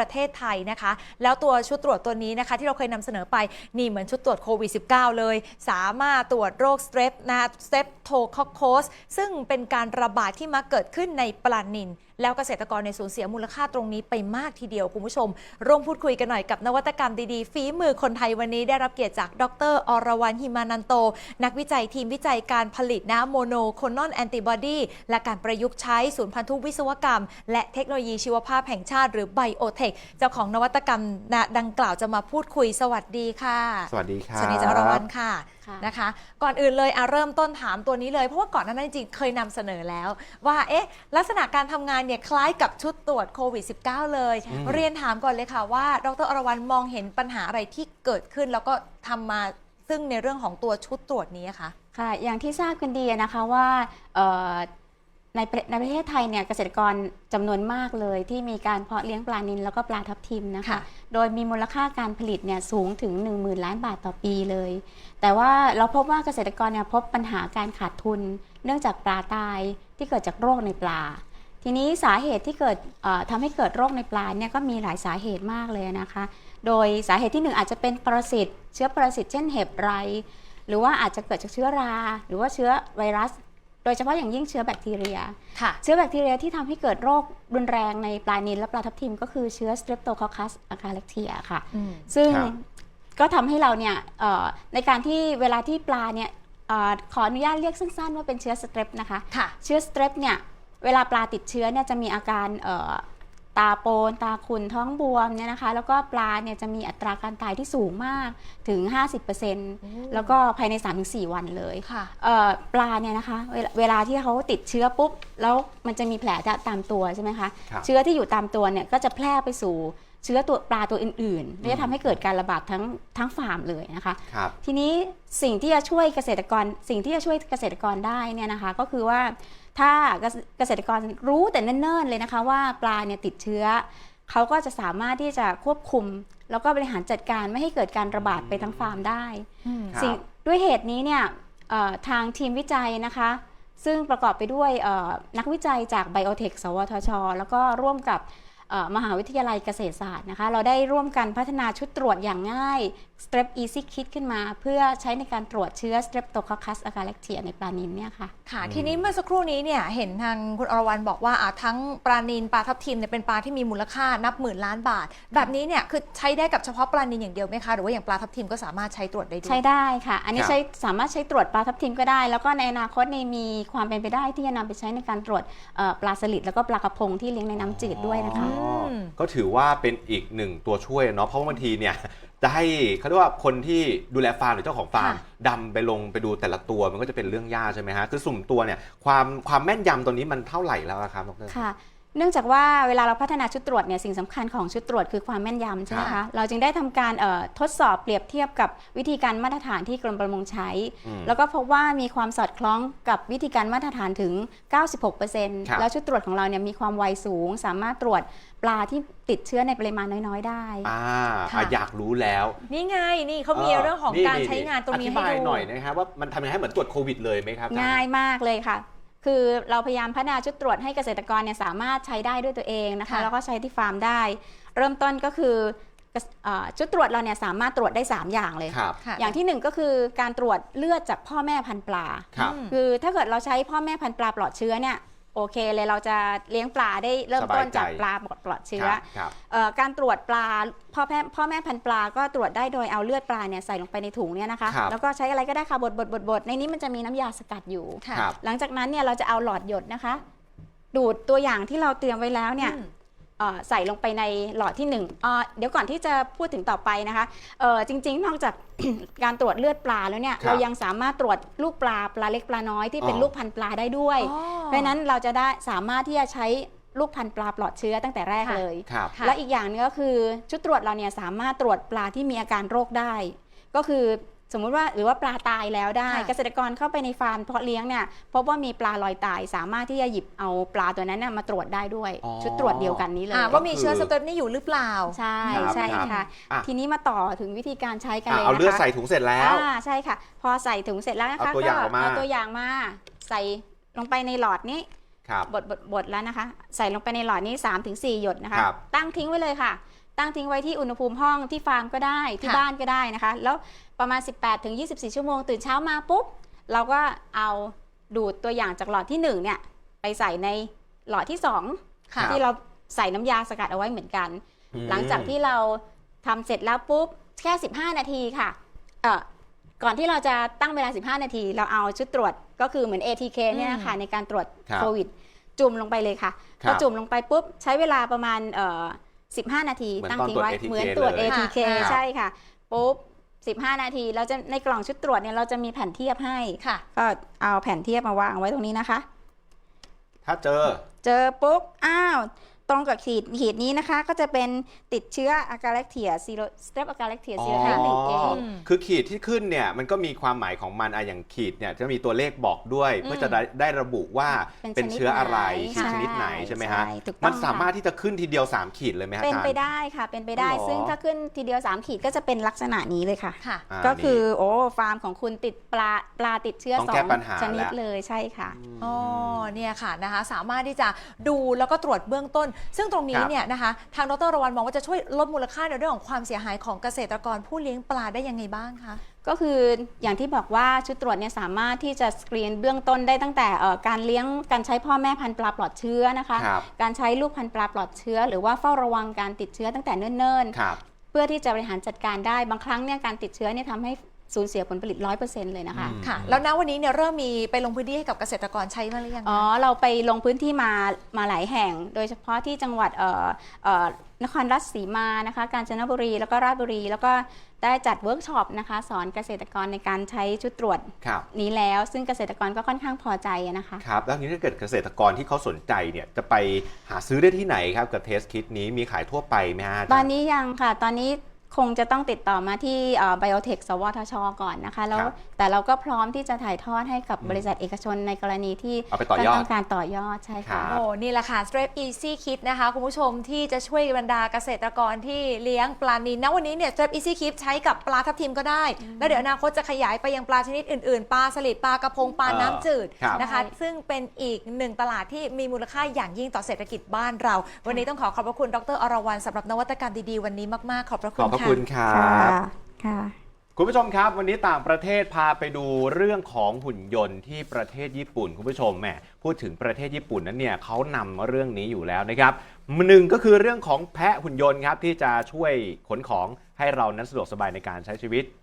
ประเทศไทยนะคะ แล้วตัวชุดตรวจตัวนี้นะคะ ที่เราเคยนำเสนอไปนี่เหมือนชุดตรวจโควิด -19 เลย สามารถตรวจโรคสเตรปนะสเตปโทคอคโคสซึ่งเป็นการระบาดที่มักเกิดขึ้นในปลานิน แล้วเกษตรกรในยสูญเสียมูลค่าตรงนี้ไปมากทีเดียวคุณผู้ชม ร่วมพูดคุยกันหน่อยกับนวัตกรรมดีๆ ฝีมือคนไทยวันนี้ได้รับเกียรติจาก ดร อรวรรณหิมานันโต นักวิจัยทีมวิจัยการผลิตนะโมโนโคนอนแอนติบอดีและการประยุกต์ใช้ศูนย์พันธุวิศวกรรม และเทคโนโลยีชีวภาพแห่งชาติหรือไบโอเทคเจ้าของนวัตกรรมนะดังกล่าวจะมาพูดคุยสวัสดีค่ะ สวัสดีครับสวัสดีจ้าอรวรรณค่ะค่ะ นะคะ ก่อนอื่นเลยอะเริ่มต้นถามตัวนี้เลย เพราะว่าก่อนหน้านั้นจริงๆเคยนำเสนอแล้ว ว่าเอ๊ะลักษณะการทำงานเนี่ยคล้ายกับชุดตรวจโควิด -19 เลย อืม เรียนถามก่อนเลยค่ะว่า ดรอรวรรณมองเห็นปัญหาอะไรที่เกิดขึ้น แล้วก็ทำมาซึ่งในเรื่องของตัวชุดตรวจนี้คะค่ะ อย่างที่ทราบกันดีนะคะว่าเอ่อ ในประในประเทศไทยเนี่ยเกษตรกรจำนวนมากเลยที่มีการเพาะเลี้ยงปลานิลแล้วก็ปลาทับทิมนะคะค่ะโดยมีมูลค่าการผลิตเนี่ยสูงถึง 10,000 ล้านบาทต่อปีเลย แต่ว่าเราพบว่าเกษตรกรเนี่ยพบปัญหาการขาดทุน เนื่องจากปลาตายที่เกิดจากโรคในปลา ทีนี้สาเหตุที่เกิดเอ่อทำให้เกิดโรคในปลาเนี่ยก็มีหลายสาเหตุมากเลยนะคะ โดยสาเหตุที่หนึ่งอาจจะเป็นปรสิตเชื้อปรสิตเช่นเห็บไร หรือว่าอาจจะเกิดจากเชื้อรา หรือว่าเชื้อไวรัส โดยเฉพาะอย่างยิ่งเชื้อแบคทีเรีย ค่ะ เชื้อแบคทีเรียที่ทำให้เกิดโรครุนแรงในปลานิลและปลาทับทิมก็คือเชื้อ Streptococcus acalectia ค่ะ อืม ซึ่งครับ ก็ทำให้เราเนี่ยเอ่อในการที่เวลาที่ปลาเนี่ยเออขออนุญาตเรียกสั้นๆว่าเป็นเชื้อสเตรปนะคะ ค่ะ เชื้อสเตรปเนี่ยเวลาปลาติดเชื้อเนี่ยจะมีอาการเอ่อ ตาโปน ตาขุ่นท้องบวมเนี่ยนะคะ แล้วก็ปลาเนี่ยจะมีอัตราการตายที่สูงมากถึง 50%แล้วก็ภายใน 3-4 วันเลยค่ะเอ่อปลาเนี่ยนะคะเวลาเวลาที่เขาติดเชื้อปุ๊บ แล้วมันจะมีแผลตามตัวใช่ไหมคะครับเชื้อที่อยู่ตามตัวเนี่ยก็จะแพร่ไปสู่ เชื้อตัวปลาตัวอื่นๆและจะทำให้เกิดการระบาดทั้งทั้งฟาร์มเลยนะคะ ครับ ทีนี้สิ่งที่จะช่วยเกษตรกร สิ่งที่จะช่วยเกษตรกรได้เนี่ยนะคะ ก็คือว่าถ้าเกษเกษตรกรรู้แต่เนิ่นๆเลยนะคะว่าปลาเนี่ยติดเชื้อ เขาก็จะสามารถที่จะควบคุม แล้วก็บริหารจัดการไม่ให้เกิดการระบาดไปทั้งฟาร์มได้อืมครับ สิ่งด้วยเหตุนี้เนี่ยเอ่อทางทีมวิจัยนะคะ ซึ่งประกอบไปด้วยเอ่อนักวิจัยจากไบโอเทคสวทช แล้วก็ร่วมกับเอ่อ มหาวิทยาลัยเกษตรศาสตร์นะคะ เราได้ร่วมกันพัฒนาชุดตรวจอย่างง่าย Strep Easy Kit ขึ้นมา เพื่อใช้ในการตรวจเชื้อ Streptococcus acalectia ในปลานิลเนี่ยค่ะ ค่ะอืมทีนี้เมื่อสักครู่นี้เนี่ยเห็นทางคุณอรวรรณบอกว่าอะทั้งปลานินปลาทับทิมเนี่ยเป็นปลาที่มีมูลค่านับหมื่นล้านบาท แบบนี้เนี่ยคือใช้ได้กับเฉพาะปลานินอย่างเดียวไหมคะหรือว่าอย่างปลาทับทิมก็สามารถใช้ตรวจได้ด้วยใช้ได้ค่ะ อันนี้ครับใช้สามารถใช้ตรวจปลาทับทิมก็ได้ แล้วก็ในอนาคตเนี่ยมีความเป็นไปได้ที่จะนำไปใช้ในการตรวจเอ่อปลาสลิดแล้วก็ปลากระพงที่เลี้ยงในน้ำจืดด้วยนะคะอ๋ออืมก็ถือว่าเป็นอีกหนึ่งตัวช่วยเนาะเพราะว่าบางทีเนี่ยจะให้เขาเรียกว่าคนที่ดูแลฟาร์มหรือเจ้าของฟาร์มค่ะดำไปลงไปดูแต่ละตัวมันก็จะเป็นเรื่องยากใช่ไหมฮะคือสุ่มตัวเนี่ยความความแม่นยำตัวนี้มันเท่าไหร่แล้วอะครับดร ค่ะ เนื่องจากว่าเวลาเราพัฒนาชุดตรวจเนี่ยสิ่งสำคัญของชุดตรวจคือความแม่นยำใช่ไหมค่ะคะเราจึงได้ทำการเอ่อทดสอบเปรียบเทียบกับวิธีการมาตรฐานที่กรมประมงใช้อืมแล้วก็พบว่ามีความสอดคล้องกับวิธีการมาตรฐานถึงครับ96%แล้วชุดตรวจของเราเนี่ยมีความไวสูง สามารถตรวจปลาที่ติดเชื้อในปริมาณน้อยๆ ได้อ่าค่ะอะอยากรู้แล้ว นี่ไงนี่เขามีเรื่องของการใช้งานตรงนี้อธิให้บายดูหน่อยนะครับว่ามันทำยังไงให้เหมือนตรวจโควิดเลยไหมครับอจรง่ายมากเลยค่ะ คือเราพยายามพัฒนาชุดตรวจให้เกษตรกรเนี่ยสามารถใช้ได้ด้วยตัวเองนะคะค่ะแล้วก็ใช้ที่ฟาร์มได้ เริ่มต้นก็คือเกษเอ่อชุดตรวจเราเนี่ยสามารถตรวจได้ 3 อย่างเลยครับค่ะอย่างที่หนึ่งก็คือการตรวจเลือดจากพ่อแม่พันธุ์ปลาครับอืมคือถ้าเกิดเราใช้พ่อแม่พันธุ์ปลาปลอดเชื้อเนี่ย โอเคเลยเราจะเลี้ยงปลาได้เริ่มต้นสบายใจ จากปลาปลอดเชื้อครับครับ เอ่อการตรวจปลาพ่อแม่พ่อแม่พันธุ์ปลาก็ตรวจได้โดยเอาเลือดปลาเนี่ยใส่ลงไปในถุงเนี่ยนะคะ ครับ แล้วก็ใช้อะไรก็ได้ค่ะบดบดบดบดในนี้มันจะมีน้ำยาสกัดอยู่ ค่ะ ครับ หลังจากนั้นเนี่ยเราจะเอาหลอดหยดนะคะ ดูดตัวอย่างที่เราเตรียมไว้แล้วเนี่ย อืมเอ่อ ใส่ลงไปในหลอดที่หนึ่งเอ่อเดี๋ยวก่อนที่จะพูดถึงต่อไปนะคะเอ่อจริงๆ นอกจากการตรวจเลือดปลาแล้วเนี่ยครับเรายังสามารถตรวจลูกปลาปลาเล็กปลาน้อยที่เป็นอ๋อลูกพันธุ์ปลาได้ด้วยอ๋อเพราะฉะนั้นเราจะได้สามารถที่จะใช้ลูกพันธุ์ปลาปลอดเชื้อตั้งแต่แรกค่ะเลยครับค่ะและอีกอย่างหนึงก็คือชุดตรวจเราเนี่ยสามารถตรวจปลาที่มีอาการโรคได้ ก็คือ สมมุติว่าหรือว่าปลาตายแล้วได้ค่ะเกษตรกรเข้าไปในฟาร์มเพาะเลี้ยงเนี่ยพบว่ามีปลาลอยตายสามารถที่จะหยิบเอาปลาตัวนั้นน่ะมาตรวจได้ด้วยอ๋อชุดตรวจเดียวกันนี้เลยอ่าว่ามีเชื้อสเตปนี่อยู่หรือเปล่า ใช่ครับใช่ครับค่ะอะ ทีนี้มาต่อถึงวิธีการใช้กันอะเลยเอานะคะเลือดใส่ถุงเสร็จแล้วอ่าใช่ค่ะ พอใส่ถุงเสร็จแล้วนะคะเอาตัวอย่างออกมาเอาตัวอย่างมาใส่ลงไปในหลอดนี้ครับบดบดบดแล้วนะคะ ใส่ลงไปในหลอดนี้3-4หยดนะคะครับตั้งทิ้งไว้เลยค่ะ ตั้งทิ้งไว้ที่อุณหภูมิห้องที่ฟาร์มก็ได้ที่ค่ะ บ้านก็ได้นะคะ แล้วประมาณ 18ถึง24 ชั่วโมงตื่นเช้ามาปุ๊บ เราก็เอาดูดตัวอย่างจากหลอดที่1เนี่ยไปใส่ในหลอดที่2ค่ะที่เราใส่น้ำยาสกัดเอาไว้เหมือนกันอืมหลังจากที่เราทำเสร็จแล้วปุ๊บแค่ 15 นาทีค่ะเอ่อก่อนที่เราจะตั้งเวลา 15 นาที เราเอาชุดตรวจก็คือเหมือน ATK เนี่ยนะคะในการตรวจครับโควิด จุ่มลงไปเลยค่ะคพรัอบจุ่มลงไปปุ๊บ ใช้เวลาประมาณเอ่อ 15 นาทีเหมือนตั้งตอนทิ้งตรวจไว้ ATK เหมือนตรวจ เลย ATK ค่ะใช่ค่ะปุ๊บ15 นาทีเราจะในกล่องชุดตรวจเนี่ยเราจะมีแผ่นเทียบให้ ค่ะ ก็เอาแผ่นเทียบมาวางไว้ตรงนี้นะคะ ถ้าเจอ เจอปุ๊บอ้าว ตรงกับขีดขีดนี้นะคะ ก็จะเป็นติดเชื้ออากาเลคเทียซีโรสเตปอากาเลคเทียซีโรไทป์หนึ่งเองอืมคือขีดที่ขึ้นเนี่ยมันก็มีความหมายของมันอะอย่างขีดเนี่ยจะมีตัวเลขบอกด้วย เพื่อจะได้ได้ระบุว่าเป็นเป็นเชื้ออะไรชนิดไหนชนิดไหนใช่ไหมฮะใช่ถูกต้อง มันสามารถค่ะที่จะขึ้นทีเดียว 3 ขีดเลยไหมฮะเป็นอาจารย์ ไปได้ค่ะ เป็นไปได้อ๋อเหรอ ซึ่งถ้าขึ้นทีเดียว 3 ขีดก็จะเป็นลักษณะนี้เลยค่ะ ค่ะาก็คือ นี่ โอ้ฟาร์มของคุณติดปลาปลาติดเชื้อต้องสอแก้งปัญหาชนิดแล้ว เลยใช่ค่ะ อ๋อ เนี่ยค่ะนะคะ สามารถที่จะดูแล้วก็ตรวจเบื้องต้นซึ่งตรงนี้ครับเนี่ยนะคะทางดรระวันมองว่าจะช่วยลดมูลค่าในเรื่องของความเสียหายของเกษตรกรผู้เลี้ยงปลาได้ยังไงบ้างคะก็คืออย่างที่บอกว่าชุดตรวจเนี่ยสามารถที่จะสกรีนเบื้องต้นได้ตั้งแต่เอ่อการเลี้ยงการใช้พ่อแม่พันธุ์ปลาปลอดเชื้อนะคะครับการใช้ลูกพันธุ์ปลาปลอดเชื้อ หรือว่าเฝ้าระวังการติดเชื้อตั้งแต่เนิ่นครับๆเพื่อที่จะบริหารจัดการได้บางครั้งเนี่ยการติดเชื้อเนี่ยทำให้ สูญเสียผลผลิต 100%เลยนะคะอืมค่ะ แล้วณวันนี้เนี่ยเริ่มมีไปลงพื้นที่ให้กับเกษตรกรใช้มางหรือยังคะอ๋อ เราไปลงพื้นที่มามาหลายแห่ง โดยเฉพาะที่จังหวัดเอ่อเอ่อนครราชสีมานะคะ กาญจนบุรี แล้วก็ราชบุรี แล้วก็ได้จัดเวิร์กช็อปนะคะ สอนเกษตรกรในการใช้ชุดตรวจครับนี้แล้ว ซึ่งเกษตรกรก็ค่อนข้างพอใจอะนะคะ ครับ แล้วทีนี้ถ้าเกิดเกษตรกรที่เขาสนใจเนี่ยจะไปหาซื้อได้ที่ไหนครับกับเทสคิดนี้มีขายทั่วไปไหมฮะาจารย์ ตอนนี้ยังค่ะ ตอนนี้ คงจะต้องติดต่อมาที่ไบโอเทคสวทช ก่อนนะคะแล้วครับแต่เราก็พร้อมที่จะถ่ายทอดให้กับอืมบริษัทเอกชนในกรณีที่เอาไปต่อยอด ต้องการต่อยอดใช่ครัค่ะบโอ้นี่แหละค่ะ Strep Easy Kit นะคะ คุณผู้ชมที่จะช่วยบรรดาเกษตรกรที่เลี้ยงปลานิลณวันนี้เนี่ย Strep Easy Kit ใช้กับปลาทับทิมก็ได้ แล้วเดี๋ยวอนาคตจะขยายไปยังปลาชนิดอื่นๆ ปลาสลิดปลากระพงปลาเออน้ำจืดครับ นะคะ ใช่ ซึ่งเป็นอีกหนึ่งตลาดที่มีมูลค่าอย่างยิ่งต่อเศรษฐกิจบ้านเรา วันนี้ต้องขอขอบพระคุณดรอรวรรณสำหรับนวัตกรรมดีๆวันนี้มากๆขอบพระขคุอณบพระค่ะ คุณครับค่ะ คุณผู้ชมครับ วันนี้ต่างประเทศพาไปดูเรื่องของหุ่นยนต์ที่ประเทศญี่ปุ่น คุณผู้ชมแหมพูดถึงประเทศญี่ปุ่นนั้นเนี่ยเขานำเรื่องนี้อยู่แล้วนะครับหนึ่งก็คือเรื่องของแพะหุ่นยนต์ครับที่จะช่วยขนของให้เรานั้นสะดวกสบายในการใช้ชีวิตกับ